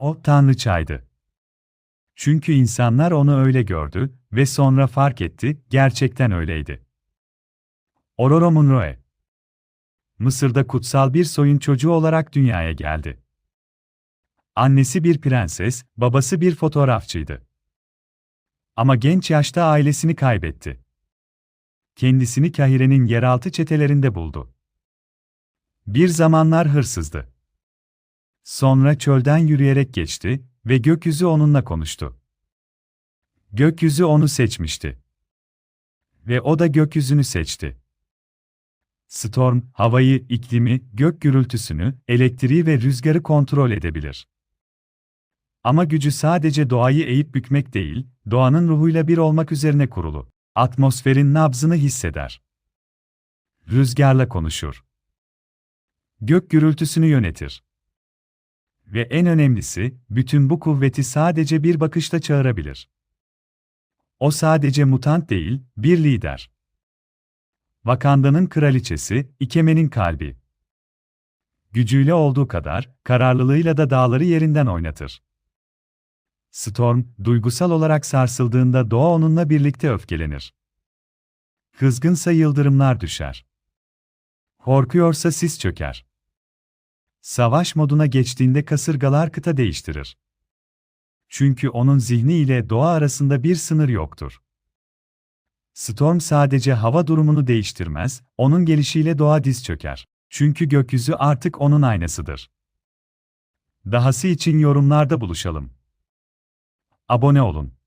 O tanrıçaydı. Çünkü insanlar onu öyle gördü ve sonra fark etti, gerçekten öyleydi. Ororo Munroe Mısır'da kutsal bir soyun çocuğu olarak dünyaya geldi. Annesi bir prenses, babası bir fotoğrafçıydı. Ama genç yaşta ailesini kaybetti. Kendisini Kahire'nin yeraltı çetelerinde buldu. Bir zamanlar hırsızdı. Sonra çölden yürüyerek geçti ve gökyüzü onunla konuştu. Gökyüzü onu seçmişti. Ve o da gökyüzünü seçti. Storm, havayı, iklimi, gök gürültüsünü, elektriği ve rüzgarı kontrol edebilir. Ama gücü sadece doğayı eğip bükmek değil, doğanın ruhuyla bir olmak üzerine kurulu. Atmosferin nabzını hisseder. Rüzgarla konuşur. Gök gürültüsünü yönetir. Ve en önemlisi, bütün bu kuvveti sadece bir bakışta çağırabilir. O sadece mutant değil, bir lider. Wakanda'nın kraliçesi, Ikemen'in kalbi. Gücüyle olduğu kadar, kararlılığıyla da dağları yerinden oynatır. Storm, duygusal olarak sarsıldığında doğa onunla birlikte öfkelenir. Kızgınsa yıldırımlar düşer. Korkuyorsa sis çöker. Savaş moduna geçtiğinde kasırgalar kıta değiştirir. Çünkü onun zihni ile doğa arasında bir sınır yoktur. Storm sadece hava durumunu değiştirmez, onun gelişiyle doğa diz çöker. Çünkü gökyüzü artık onun aynasıdır. Dahası için yorumlarda buluşalım. Abone olun.